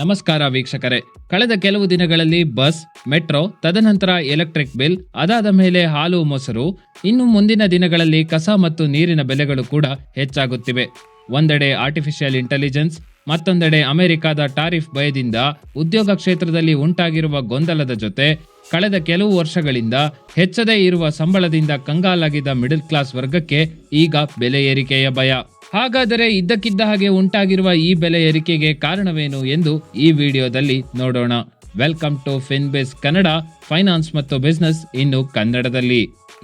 ನಮಸ್ಕಾರ ವೀಕ್ಷಕರೇ. ಕಳೆದ ಕೆಲವು ದಿನಗಳಲ್ಲಿ ಬಸ್, ಮೆಟ್ರೋ, ತದನಂತರ ಎಲೆಕ್ಟ್ರಿಕ್ ಬಿಲ್, ಅದಾದ ಮೇಲೆ ಹಾಲು ಮೊಸರು, ಇನ್ನು ಮುಂದಿನ ದಿನಗಳಲ್ಲಿ ಕಸ ಮತ್ತು ನೀರಿನ ಬೆಲೆಗಳು ಕೂಡ ಹೆಚ್ಚಾಗುತ್ತಿವೆ. ಒಂದೆಡೆ ಆರ್ಟಿಫಿಷಿಯಲ್ ಇಂಟೆಲಿಜೆನ್ಸ್ ಮತ್ತೊಂದೆಡೆ ಅಮೆರಿಕದ ಟಾರಿಫ್ ಭಯದಿಂದ ಉದ್ಯೋಗ ಕ್ಷೇತ್ರದಲ್ಲಿ ಉಂಟಾಗಿರುವ ಗೊಂದಲದ ಜೊತೆ ಕಳೆದ ಕೆಲವು ವರ್ಷಗಳಿಂದ ಹೆಚ್ಚದೇ ಇರುವ ಸಂಬಳದಿಂದ ಕಂಗಾಲಾಗಿದ್ದ ಮಿಡಲ್ ಕ್ಲಾಸ್ ವರ್ಗಕ್ಕೆ ಈಗ ಬೆಲೆ ಏರಿಕೆಯ ಭಯ. ಹಾಗಾದರೆ ಇದ್ದಕ್ಕಿದ್ದ ಹಾಗೆ ಉಂಟಾಗಿರುವ ಈ ಬೆಲೆ ಏರಿಕೆಗೆ ಕಾರಣವೇನು ಎಂದು ಈ ವಿಡಿಯೋದಲ್ಲಿ ನೋಡೋಣ. Welcome to Finbase Kannada finance ಮತ್ತು ಬಿಸ್ನೆಸ್ ಇನ್ನು ಕನ್ನಡದಲ್ಲಿ.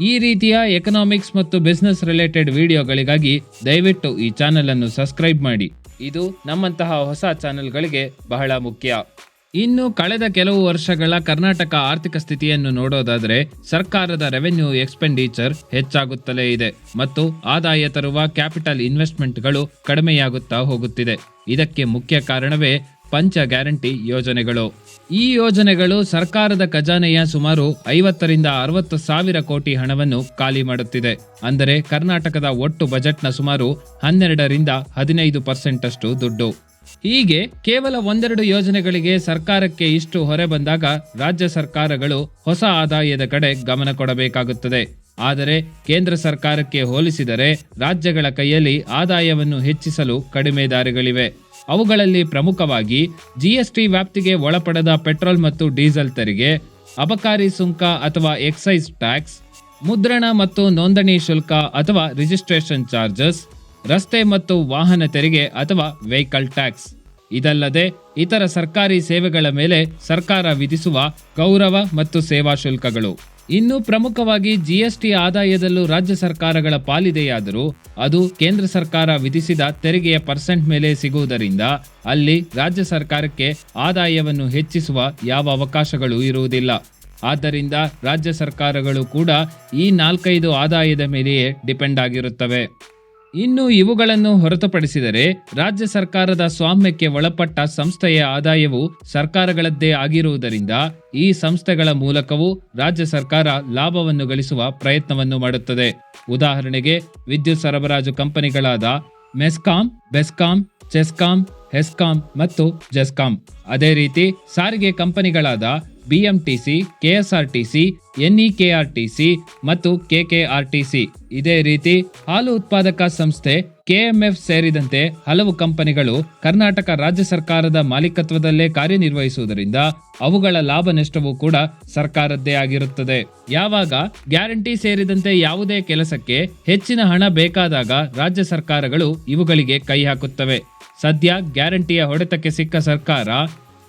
ಈ ರೀತಿಯ ಎಕನಾಮಿಕ್ಸ್ ಮತ್ತು ಬಿಸ್ನೆಸ್ ರಿಲೇಟೆಡ್ ವಿಡಿಯೋಗಳಿಗಾಗಿ ದಯವಿಟ್ಟು ಈ ಚಾನೆಲ್ ಅನ್ನು ಸಬ್ಸ್ಕ್ರೈಬ್ ಮಾಡಿ. ಇದು ನಮ್ಮಂತಹ ಹೊಸ ಚಾನೆಲ್ಗಳಿಗೆ ಬಹಳ ಮುಖ್ಯ. ಇನ್ನು ಕಳೆದ ಕೆಲವು ವರ್ಷಗಳ ಕರ್ನಾಟಕ ಆರ್ಥಿಕ ಸ್ಥಿತಿಯನ್ನು ನೋಡೋದಾದ್ರೆ ಸರ್ಕಾರದ ರೆವೆನ್ಯೂ ಎಕ್ಸ್ಪೆಂಡಿಚರ್ ಹೆಚ್ಚಾಗುತ್ತಲೇ ಇದೆ ಮತ್ತು ಆದಾಯ ತರುವ ಕ್ಯಾಪಿಟಲ್ ಇನ್ವೆಸ್ಟ್ಮೆಂಟ್ಗಳು ಕಡಿಮೆಯಾಗುತ್ತಾ ಹೋಗುತ್ತಿದೆ. ಇದಕ್ಕೆ ಮುಖ್ಯ ಕಾರಣವೇ ಪಂಚ ಗ್ಯಾರಂಟಿ ಯೋಜನೆಗಳು. ಈ ಯೋಜನೆಗಳು ಸರ್ಕಾರದ ಖಜಾನೆಯ ಸುಮಾರು ಐವತ್ತರಿಂದ ಅರವತ್ತು ಸಾವಿರ ಕೋಟಿ ಹಣವನ್ನು ಖಾಲಿ ಮಾಡುತ್ತಿದೆ. ಅಂದರೆ ಕರ್ನಾಟಕದ ಒಟ್ಟು ಬಜೆಟ್ನ ಸುಮಾರು ಹನ್ನೆರಡರಿಂದ ಹದಿನೈದು ಪರ್ಸೆಂಟ್ ಅಷ್ಟು ದುಡ್ಡು. ಹೀಗೆ ಕೇವಲ ಒಂದೆರಡು ಯೋಜನೆಗಳಿಗೆ ಸರ್ಕಾರಕ್ಕೆ ಇಷ್ಟು ಹೊರೆ ಬಂದಾಗ ರಾಜ್ಯ ಸರ್ಕಾರಗಳು ಹೊಸ ಆದಾಯದ ಕಡೆ ಗಮನ ಕೊಡಬೇಕಾಗುತ್ತದೆ. ಆದರೆ ಕೇಂದ್ರ ಸರ್ಕಾರಕ್ಕೆ ಹೋಲಿಸಿದರೆ ರಾಜ್ಯಗಳ ಕೈಯಲ್ಲಿ ಆದಾಯವನ್ನು ಹೆಚ್ಚಿಸಲು ಕಡಿಮೆ ದಾರಿಗಳಿವೆ. ಅವುಗಳಲ್ಲಿ ಪ್ರಮುಖವಾಗಿ ಜಿಎಸ್ಟಿ ವ್ಯಾಪ್ತಿಗೆ ಒಳಪಡದ ಪೆಟ್ರೋಲ್ ಮತ್ತು ಡೀಸೆಲ್ ತೆರಿಗೆ, ಅಬಕಾರಿ ಸುಂಕ ಅಥವಾ ಎಕ್ಸೈಸ್ ಟ್ಯಾಕ್ಸ್, ಮುದ್ರಣ ಮತ್ತು ನೋಂದಣಿ ಶುಲ್ಕ ಅಥವಾ ರಿಜಿಸ್ಟ್ರೇಷನ್ ಚಾರ್ಜಸ್ ರಸ್ತೆ ಮತ್ತು ವಾಹನ ತೆರಿಗೆ ಅಥವಾ ವೆಹಿಕಲ್ ಟ್ಯಾಕ್ಸ್. ಇದಲ್ಲದೆ ಇತರ ಸರ್ಕಾರಿ ಸೇವೆಗಳ ಮೇಲೆ ಸರ್ಕಾರ ವಿಧಿಸುವ ಗೌರವ ಮತ್ತು ಸೇವಾ ಶುಲ್ಕಗಳು. ಇನ್ನು ಪ್ರಮುಖವಾಗಿ ಜಿಎಸ್ಟಿ ಆದಾಯದಲ್ಲೂ ರಾಜ್ಯ ಸರ್ಕಾರಗಳ ಪಾಲಿದೆಯಾದರೂ ಅದು ಕೇಂದ್ರ ಸರ್ಕಾರ ವಿಧಿಸಿದ ತೆರಿಗೆಯ ಪರ್ಸೆಂಟ್ ಮೇಲೆ ಸಿಗುವುದರಿಂದ ಅಲ್ಲಿ ರಾಜ್ಯ ಸರ್ಕಾರಕ್ಕೆ ಆದಾಯವನ್ನು ಹೆಚ್ಚಿಸುವ ಯಾವ ಅವಕಾಶಗಳು ಇರುವುದಿಲ್ಲ. ಆದ್ದರಿಂದ ರಾಜ್ಯ ಸರ್ಕಾರಗಳು ಕೂಡ ಈ ನಾಲ್ಕೈದು ಆದಾಯದ ಮೇಲೆಯೇ ಡಿಪೆಂಡ್ ಆಗಿರುತ್ತವೆ. ಇನ್ನು ಇವುಗಳನ್ನು ಹೊರತುಪಡಿಸಿದರೆ ರಾಜ್ಯ ಸರ್ಕಾರದ ಸ್ವಾಮ್ಯಕ್ಕೆ ಒಳಪಟ್ಟ ಸಂಸ್ಥೆಯ ಆದಾಯವು ಸರ್ಕಾರಗಳದ್ದೇ ಆಗಿರುವುದರಿಂದ ಈ ಸಂಸ್ಥೆಗಳ ಮೂಲಕವೂ ರಾಜ್ಯ ಸರ್ಕಾರ ಲಾಭವನ್ನು ಗಳಿಸುವ ಪ್ರಯತ್ನವನ್ನು ಮಾಡುತ್ತದೆ. ಉದಾಹರಣೆಗೆ, ವಿದ್ಯುತ್ ಸರಬರಾಜು ಕಂಪನಿಗಳಾದ ಮೆಸ್ಕಾಂ, ಬೆಸ್ಕಾಂ, ಚೆಸ್ಕಾಂ, ಹೆಸ್ಕಾಂ ಮತ್ತು ಜೆಸ್ಕಾಂ. ಅದೇ ರೀತಿ ಸಾರಿಗೆ ಕಂಪನಿಗಳಾದ ಬಿಎಂಟಿಸಿ, ಕೆಎಸ್ಆರ್ಟಿಸಿ, ಎನ್ಇಕೆಆರ್ಟಿಸಿ ಮತ್ತು ಕೆಕೆಆರ್ಟಿಸಿ. ಇದೇ ರೀತಿ ಹಾಲು ಉತ್ಪಾದಕ ಸಂಸ್ಥೆ ಕೆಎಂಎಫ್ ಸೇರಿದಂತೆ ಹಲವು ಕಂಪನಿಗಳು ಕರ್ನಾಟಕ ರಾಜ್ಯ ಸರ್ಕಾರದ ಮಾಲೀಕತ್ವದಲ್ಲೇ ಕಾರ್ಯನಿರ್ವಹಿಸುವುದರಿಂದ ಅವುಗಳ ಲಾಭ ನಷ್ಟವೂ ಕೂಡ ಸರ್ಕಾರದ್ದೇ ಆಗಿರುತ್ತದೆ. ಯಾವಾಗ ಗ್ಯಾರಂಟಿ ಸೇರಿದಂತೆ ಯಾವುದೇ ಕೆಲಸಕ್ಕೆ ಹೆಚ್ಚಿನ ಹಣ ಬೇಕಾದಾಗ ರಾಜ್ಯ ಸರ್ಕಾರಗಳು ಇವುಗಳಿಗೆ ಕೈ ಹಾಕುತ್ತವೆ. ಸದ್ಯ ಗ್ಯಾರಂಟಿಯ ಹೊಡೆತಕ್ಕೆ ಸಿಕ್ಕ ಸರ್ಕಾರ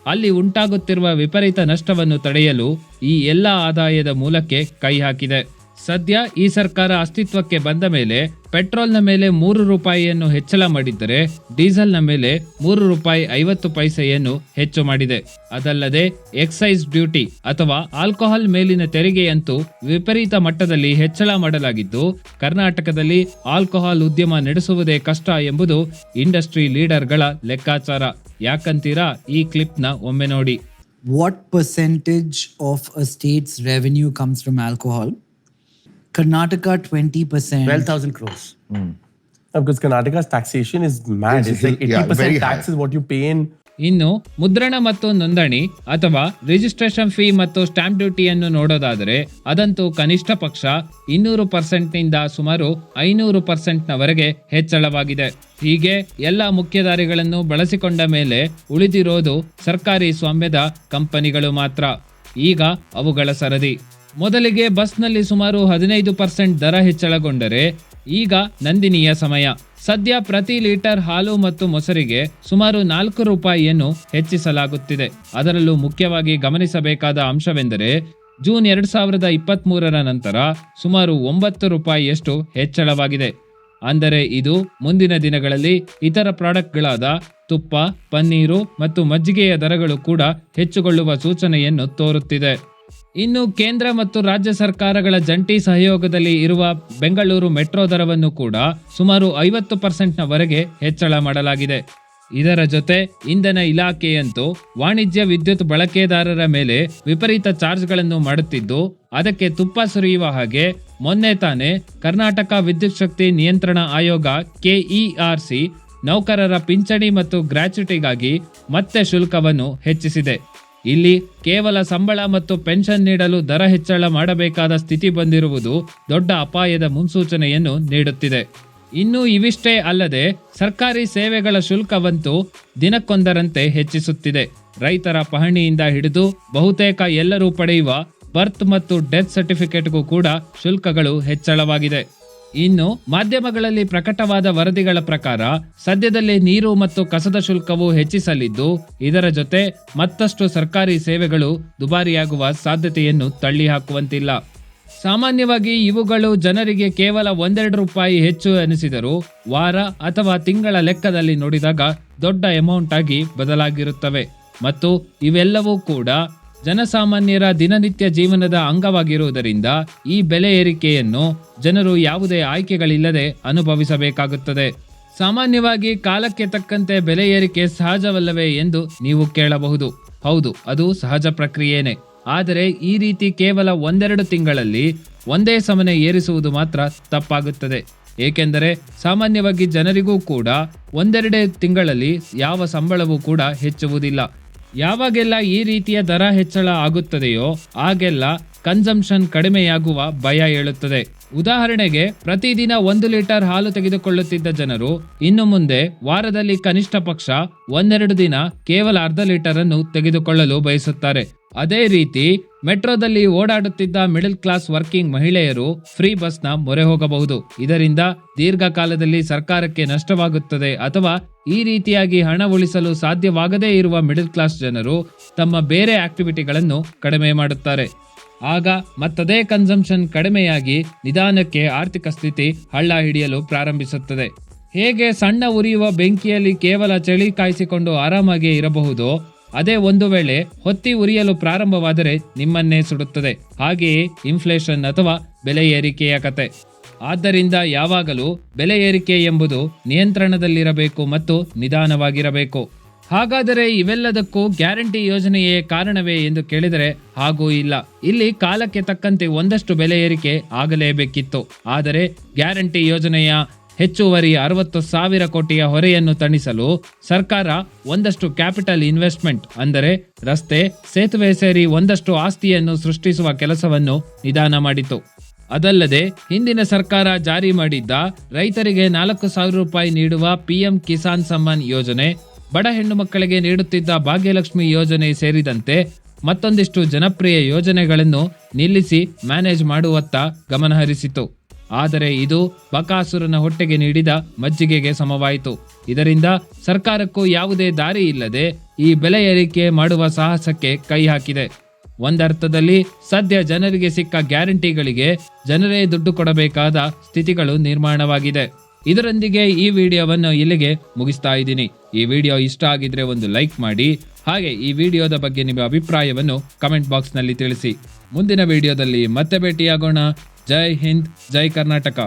ಅಲ್ಲಿ ಉಂಟಾಗುತ್ತಿರುವ ವಿಪರೀತ ನಷ್ಟವನ್ನು ತಡೆಯಲು ಈ ಎಲ್ಲ ಆದಾಯದ ಮೂಲಕ್ಕೆ ಕೈ ಹಾಕಿದೆ. ಸದ್ಯ ಈ ಸರ್ಕಾರ ಅಸ್ತಿತ್ವಕ್ಕೆ ಬಂದ ಮೇಲೆ ಪೆಟ್ರೋಲ್ನ ಮೇಲೆ ಮೂರು ರೂಪಾಯಿಯನ್ನು ಹೆಚ್ಚಳ ಮಾಡಿದ್ದರೆ, ಡೀಸೆಲ್ನ ಮೇಲೆ ಮೂರು ರೂಪಾಯಿ ಐವತ್ತು ಪೈಸೆಯನ್ನು ಹೆಚ್ಚು ಮಾಡಿದೆ. ಅದಲ್ಲದೆ ಎಕ್ಸೈಸ್ ಡ್ಯೂಟಿ ಅಥವಾ ಆಲ್ಕೋಹಾಲ್ ಮೇಲಿನ ತೆರಿಗೆಯಂತೂ ವಿಪರೀತ ಮಟ್ಟದಲ್ಲಿ ಹೆಚ್ಚಳ ಮಾಡಲಾಗಿದ್ದು, ಕರ್ನಾಟಕದಲ್ಲಿ ಆಲ್ಕೋಹಾಲ್ ಉದ್ಯಮ ನಡೆಸುವುದೇ ಕಷ್ಟ ಎಂಬುದು ಇಂಡಸ್ಟ್ರಿ ಲೀಡರ್ಗಳ ಲೆಕ್ಕಾಚಾರ. ಯಾಕಂತೀರಾ ಈ ಕ್ಲಿಪ್ನ ಒಮ್ಮೆ ನೋಡಿ what percentage of a state's revenue comes from alcohol? Karnataka 20%. 12,000 crores. Uh, because Karnataka's taxation is mad. It's, It's- like 80% yeah, very high. tax is what you pay in. ಇನ್ನು ಮುದ್ರಣ ಮತ್ತು ನೋಂದಣಿ ಅಥವಾ ರಿಜಿಸ್ಟ್ರೇಷನ್ ಫೀ ಮತ್ತು stamp ಡ್ಯೂಟಿಯನ್ನು ನೋಡೋದಾದರೆ ಅದಂತೂ ಕನಿಷ್ಠ ಪಕ್ಷ ಇನ್ನೂರು ಪರ್ಸೆಂಟ್ನಿಂದ ಸುಮಾರು ಐನೂರು ಪರ್ಸೆಂಟ್ನವರೆಗೆ ಹೆಚ್ಚಳವಾಗಿದೆ. ಹೀಗೆ ಎಲ್ಲ ಮುಖ್ಯದಾರಿಗಳನ್ನು ಬಳಸಿಕೊಂಡ ಮೇಲೆ ಉಳಿದಿರೋದು ಸರ್ಕಾರಿ ಸ್ವಾಮ್ಯದ ಕಂಪನಿಗಳು ಮಾತ್ರ. ಈಗ ಅವುಗಳ ಸರದಿ. ಮೊದಲಿಗೆ ಬಸ್ನಲ್ಲಿ ಸುಮಾರು ಹದಿನೈದು ಪರ್ಸೆಂಟ್ ದರ ಹೆಚ್ಚಳಗೊಂಡರೆ ಈಗ ನಂದಿನಿಯ ಸಮಯ. ಸದ್ಯ ಪ್ರತಿ ಲೀಟರ್ ಹಾಲು ಮತ್ತು ಮೊಸರಿಗೆ ಸುಮಾರು ನಾಲ್ಕು ರೂಪಾಯಿಯನ್ನು ಹೆಚ್ಚಿಸಲಾಗುತ್ತಿದೆ. ಅದರಲ್ಲೂ ಮುಖ್ಯವಾಗಿ ಗಮನಿಸಬೇಕಾದ ಅಂಶವೆಂದರೆ, ಜೂನ್ ಎರಡು ಸಾವಿರದ ಇಪ್ಪತ್ತ್ ಮೂರರ ನಂತರ ಸುಮಾರು ಒಂಬತ್ತು ರೂಪಾಯಿಯಷ್ಟು ಹೆಚ್ಚಳವಾಗಿದೆ. ಅಂದರೆ ಇದು ಮುಂದಿನ ದಿನಗಳಲ್ಲಿ ಇತರ ಪ್ರಾಡಕ್ಟ್ಗಳಾದ ತುಪ್ಪ, ಪನ್ನೀರು ಮತ್ತು ಮಜ್ಜಿಗೆಯ ದರಗಳು ಕೂಡ ಹೆಚ್ಚುಗೊಳ್ಳುವ ಸೂಚನೆಯನ್ನು ತೋರುತ್ತಿದೆ. ಇನ್ನು ಕೇಂದ್ರ ಮತ್ತು ರಾಜ್ಯ ಸರ್ಕಾರಗಳ ಜಂಟಿ ಸಹಯೋಗದಲ್ಲಿ ಇರುವ ಬೆಂಗಳೂರು ಮೆಟ್ರೋ ದರವನ್ನು ಕೂಡ ಸುಮಾರು ಐವತ್ತು ಪರ್ಸೆಂಟ್ನವರೆಗೆ ಹೆಚ್ಚಳ ಮಾಡಲಾಗಿದೆ. ಇದರ ಜೊತೆ ಇಂಧನ ಇಲಾಖೆಯಂತೂ ವಾಣಿಜ್ಯ ವಿದ್ಯುತ್ ಬಳಕೆದಾರರ ಮೇಲೆ ವಿಪರೀತ ಚಾರ್ಜ್ಗಳನ್ನು ಮಾಡುತ್ತಿದ್ದು, ಅದಕ್ಕೆ ತುಪ್ಪ ಸುರಿಯುವ ಹಾಗೆ ಮೊನ್ನೆ ತಾನೇ ಕರ್ನಾಟಕ ವಿದ್ಯುತ್ ಶಕ್ತಿ ನಿಯಂತ್ರಣ ಆಯೋಗ ಕೆಇಆರ್ಸಿ ನೌಕರರ ಪಿಂಚಣಿ ಮತ್ತು ಗ್ರಾಚ್ಯುಟಿಗಾಗಿ ಮತ್ತೆ ಶುಲ್ಕವನ್ನು ಹೆಚ್ಚಿಸಿದೆ. ಇಲ್ಲಿ ಕೇವಲ ಸಂಬಳ ಮತ್ತು ಪೆನ್ಷನ್ ನೀಡಲು ದರ ಹೆಚ್ಚಳ ಮಾಡಬೇಕಾದ ಸ್ಥಿತಿ ಬಂದಿರುವುದು ದೊಡ್ಡ ಅಪಾಯದ ಮುನ್ಸೂಚನೆಯನ್ನು ನೀಡುತ್ತಿದೆ. ಇನ್ನು ಇವಿಷ್ಟೇ ಅಲ್ಲದೆ ಸರ್ಕಾರಿ ಸೇವೆಗಳ ಶುಲ್ಕವಂತೂ ದಿನಕ್ಕೊಂದರಂತೆ ಹೆಚ್ಚಿಸುತ್ತಿದೆ. ರೈತರ ಪಹಣಿಯಿಂದ ಹಿಡಿದು ಬಹುತೇಕ ಎಲ್ಲರೂ ಪಡೆಯುವ ಬರ್ತ್ ಮತ್ತು ಡೆತ್ ಸರ್ಟಿಫಿಕೇಟ್ಗೂ ಕೂಡ ಶುಲ್ಕಗಳು ಹೆಚ್ಚಳವಾಗಿದೆ. ಇನ್ನು ಮಾಧ್ಯಮಗಳಲ್ಲಿ ಪ್ರಕಟವಾದ ವರದಿಗಳ ಪ್ರಕಾರ ಸದ್ಯದಲ್ಲೇ ನೀರು ಮತ್ತು ಕಸದ ಶುಲ್ಕವು ಹೆಚ್ಚಿಸಲಿದ್ದು, ಇದರ ಜೊತೆ ಮತ್ತಷ್ಟು ಸರ್ಕಾರಿ ಸೇವೆಗಳು ದುಬಾರಿಯಾಗುವ ಸಾಧ್ಯತೆಯನ್ನು ತಳ್ಳಿ ಹಾಕುವಂತಿಲ್ಲ ಸಾಮಾನ್ಯವಾಗಿ ಇವುಗಳು ಜನರಿಗೆ ಕೇವಲ ಒಂದೆರಡು ರೂಪಾಯಿ ಹೆಚ್ಚು ಎನಿಸಿದರೂ ವಾರ ಅಥವಾ ತಿಂಗಳ ಲೆಕ್ಕದಲ್ಲಿ ನೋಡಿದಾಗ ದೊಡ್ಡ ಅಮೌಂಟ್ ಆಗಿ ಬದಲಾಗಿರುತ್ತವೆ. ಮತ್ತು ಇವೆಲ್ಲವೂ ಕೂಡ ಜನಸಾಮಾನ್ಯರ ದಿನನಿತ್ಯ ಜೀವನದ ಅಂಗವಾಗಿರುವುದರಿಂದ ಈ ಬೆಲೆ ಏರಿಕೆಯನ್ನು ಜನರು ಯಾವುದೇ ಆಯ್ಕೆಗಳಿಲ್ಲದೆ ಅನುಭವಿಸಬೇಕಾಗುತ್ತದೆ. ಸಾಮಾನ್ಯವಾಗಿ ಕಾಲಕ್ಕೆ ತಕ್ಕಂತೆ ಬೆಲೆ ಏರಿಕೆ ಸಹಜವಲ್ಲವೇ ಎಂದು ನೀವು ಕೇಳಬಹುದು. ಹೌದು, ಅದು ಸಹಜ ಪ್ರಕ್ರಿಯೆನೇ ಆದರೆ ಈ ರೀತಿ ಕೇವಲ ಒಂದೆರಡು ತಿಂಗಳಲ್ಲಿ ಒಂದೇ ಸಮನೆ ಏರಿಸುವುದು ಮಾತ್ರ ತಪ್ಪಾಗುತ್ತದೆ. ಏಕೆಂದರೆ ಸಾಮಾನ್ಯವಾಗಿ ಜನರಿಗೂ ಕೂಡ ಒಂದೆರಡೇ ತಿಂಗಳಲ್ಲಿ ಯಾವ ಸಂಬಳವೂ ಕೂಡ ಹೆಚ್ಚುವುದಿಲ್ಲ. ಯಾವಾಗೆಲ್ಲ ಈ ರೀತಿಯ ದರ ಹೆಚ್ಚಳ ಆಗುತ್ತದೆಯೋ ಆಗೆಲ್ಲ ಕನ್ಸಂಪ್ಷನ್ ಕಡಿಮೆಯಾಗುವ ಭಯ ಹೇಳುತ್ತದೆ ಉದಾಹರಣೆಗೆ, ಪ್ರತಿದಿನ ಒಂದು ಲೀಟರ್ ಹಾಲು ತೆಗೆದುಕೊಳ್ಳುತ್ತಿದ್ದ ಜನರು ಇನ್ನು ಮುಂದೆ ವಾರದಲ್ಲಿ ಕನಿಷ್ಠ ಪಕ್ಷ ಒಂದೆರಡು ದಿನ ಕೇವಲ ಅರ್ಧ ಲೀಟರ್ ಅನ್ನು ತೆಗೆದುಕೊಳ್ಳಲು ಬಯಸುತ್ತಾರೆ. ಅದೇ ರೀತಿ, ಮೆಟ್ರೋದಲ್ಲಿ ಓಡಾಡುತ್ತಿದ್ದ ಮಿಡಲ್ ಕ್ಲಾಸ್ ವರ್ಕಿಂಗ್ ಮಹಿಳೆಯರು ಫ್ರೀ ಬಸ್ನ ಮೊರೆ ಹೋಗಬಹುದು. ಇದರಿಂದ ದೀರ್ಘಕಾಲದಲ್ಲಿ ಸರ್ಕಾರಕ್ಕೆ ನಷ್ಟವಾಗುತ್ತದೆ ಅಥವಾ ಈ ರೀತಿಯಾಗಿ ಹಣ ಉಳಿಸಲು ಸಾಧ್ಯವಾಗದೇ ಇರುವ ಮಿಡಲ್ ಕ್ಲಾಸ್ ಜನರು ತಮ್ಮ ಬೇರೆ ಆಕ್ಟಿವಿಟಿಗಳನ್ನು ಕಡಿಮೆ ಮಾಡುತ್ತಾರೆ. ಆಗ ಮತ್ತದೇ ಕನ್ಸಂಪ್ಷನ್ ಕಡಿಮೆಯಾಗಿ ನಿಧಾನಕ್ಕೆ ಆರ್ಥಿಕ ಸ್ಥಿತಿ ಹಳ್ಳ ಹಿಡಿಯಲು ಪ್ರಾರಂಭಿಸುತ್ತದೆ. ಹೇಗೆ ಸಣ್ಣ ಉರಿಯುವ ಬೆಂಕಿಯಲ್ಲಿ ಕೇವಲ ಚಳಿ ಕಾಯಿಸಿಕೊಂಡು ಆರಾಮಾಗಿ ಇರಬಹುದು, ಅದೇ ಒಂದು ವೇಳೆ ಹೊತ್ತಿ ಉರಿಯಲು ಪ್ರಾರಂಭವಾದರೆ ನಿಮ್ಮನ್ನೇ ಸುಡುತ್ತದೆ. ಹಾಗೆಯೇ ಇನ್ಫ್ಲೇಷನ್ ಅಥವಾ ಬೆಲೆ ಏರಿಕೆಯ ಕತೆ. ಆದ್ದರಿಂದ ಯಾವಾಗಲೂ ಬೆಲೆ ಏರಿಕೆ ಎಂಬುದು ನಿಯಂತ್ರಣದಲ್ಲಿರಬೇಕು ಮತ್ತು ನಿಧಾನವಾಗಿರಬೇಕು. ಹಾಗಾದರೆ ಇವೆಲ್ಲದಕ್ಕೂ ಗ್ಯಾರಂಟಿ ಯೋಜನೆಯೇ ಕಾರಣವೇ ಎಂದು ಕೇಳಿದರೆ ಹಾಗೂ ಇಲ್ಲ. ಇಲ್ಲಿ ಕಾಲಕ್ಕೆ ತಕ್ಕಂತೆ ಒಂದಷ್ಟು ಬೆಲೆ ಏರಿಕೆ ಆಗಲೇಬೇಕಿತ್ತು. ಆದರೆ ಗ್ಯಾರಂಟಿ ಯೋಜನೆಯ ಹೆಚ್ಚುವರಿ ಅರವತ್ತು ಸಾವಿರ ಕೋಟಿಯ ಹೊರೆಯನ್ನು ತಣಿಸಲು ಸರ್ಕಾರ ಒಂದಷ್ಟು ಕ್ಯಾಪಿಟಲ್ ಇನ್ವೆಸ್ಟ್ಮೆಂಟ್, ಅಂದರೆ ರಸ್ತೆ, ಸೇತುವೆ ಸೇರಿ ಒಂದಷ್ಟು ಆಸ್ತಿಯನ್ನು ಸೃಷ್ಟಿಸುವ ಕೆಲಸವನ್ನು ನಿಧಾನ ಮಾಡಿತು. ಅದಲ್ಲದೆ ಹಿಂದಿನ ಸರ್ಕಾರ ಜಾರಿ ಮಾಡಿದ್ದ ರೈತರಿಗೆ ನಾಲ್ಕು ಸಾವಿರ ರೂಪಾಯಿ ನೀಡುವ ಪಿಎಂ ಕಿಸಾನ್ ಸಮ್ಮಾನ್ ಯೋಜನೆ ಬಡ ಹೆಣ್ಣು ಮಕ್ಕಳಿಗೆ ನೀಡುತ್ತಿದ್ದ ಭಾಗ್ಯಲಕ್ಷ್ಮಿ ಯೋಜನೆ ಸೇರಿದಂತೆ ಮತ್ತೊಂದಿಷ್ಟು ಜನಪ್ರಿಯ ಯೋಜನೆಗಳನ್ನು ನಿಲ್ಲಿಸಿ ಮ್ಯಾನೇಜ್ ಮಾಡುವತ್ತ ಗಮನಹರಿಸಿತು ಆದರೆ ಇದು ಬಕಾಸುರನ ಹೊಟ್ಟೆಗೆ ನೀಡಿದ ಮಜ್ಜಿಗೆಗೆ ಸಮವಾಯಿತು. ಇದರಿಂದ ಸರ್ಕಾರಕ್ಕೂ ಯಾವುದೇ ದಾರಿ ಇಲ್ಲದೆ ಈ ಬೆಲೆ ಏರಿಕೆ ಮಾಡುವ ಸಾಹಸಕ್ಕೆ ಕೈ ಹಾಕಿದೆ. ಒಂದರ್ಥದಲ್ಲಿ ಸದ್ಯ ಜನರಿಗೆ ಸಿಕ್ಕ ಗ್ಯಾರಂಟಿಗಳಿಗೆ ಜನರೇ ದುಡ್ಡು ಕೊಡಬೇಕಾದ ಸ್ಥಿತಿಗಳು ನಿರ್ಮಾಣವಾಗಿದೆ. ಇದರೊಂದಿಗೆ ಈ ವಿಡಿಯೋವನ್ನು ಇಲ್ಲಿಗೆ ಮುಗಿಸ್ತಾ ಇದ್ದೀನಿ. ಈ ವಿಡಿಯೋ ಇಷ್ಟ ಆಗಿದ್ರೆ ಒಂದು ಲೈಕ್ ಮಾಡಿ, ಹಾಗೆ ಈ ವಿಡಿಯೋದ ಬಗ್ಗೆ ನಿಮ್ಮ ಅಭಿಪ್ರಾಯವನ್ನು ಕಮೆಂಟ್ ಬಾಕ್ಸ್ನಲ್ಲಿ ತಿಳಿಸಿ. ಮುಂದಿನ ವಿಡಿಯೋದಲ್ಲಿ ಮತ್ತೆ ಭೇಟಿಯಾಗೋಣ. ಜೈ ಹಿಂದ್, ಜೈ ಕರ್ನಾಟಕ.